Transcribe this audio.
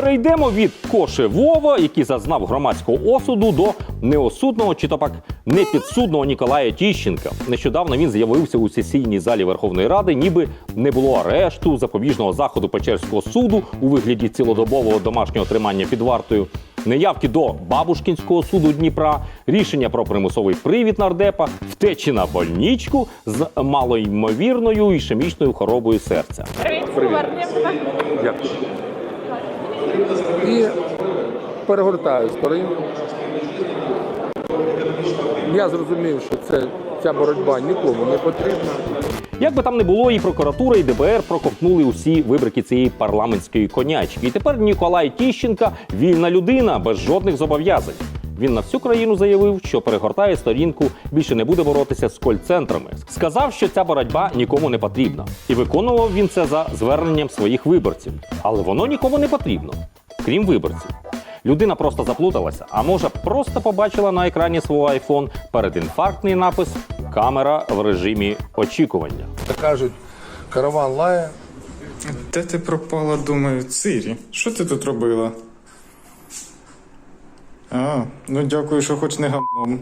Перейдемо від Коше Вова, який зазнав громадського осуду, до неосудного чи то пак непідсудного Ніколая Тіщенка. Нещодавно він з'явився у сесійній залі Верховної Ради, ніби не було арешту, запобіжного заходу Печерського суду у вигляді цілодобового домашнього тримання під вартою. Неявки до Бабушкінського суду Дніпра, рішення про примусовий привід нардепа, втечі на больничку з малоймовірною ішемічною хворобою серця. Повернемося. Дякую. І перегортаю сторінку. Я зрозумів, що це, ця боротьба нікому не потрібна. Як би там не було, і прокуратура, і ДБР проковтнули усі вибрики цієї парламентської конячки. І тепер Ніколай Тіщенка вільна людина без жодних зобов'язань. Він на всю країну заявив, що перегортає сторінку, більше не буде боротися з коль-центрами. Сказав, що ця боротьба нікому не потрібна, і виконував він це за зверненням своїх виборців. Але воно нікому не потрібно, крім виборців. Людина просто заплуталася, а може просто побачила на екрані свого айфон передінфарктний напис Камера в режимі очікування. Та кажуть, караван лає. Де ти пропала, думаю, Цирі? Що ти тут робила? А, ну дякую, що хоч не гамном.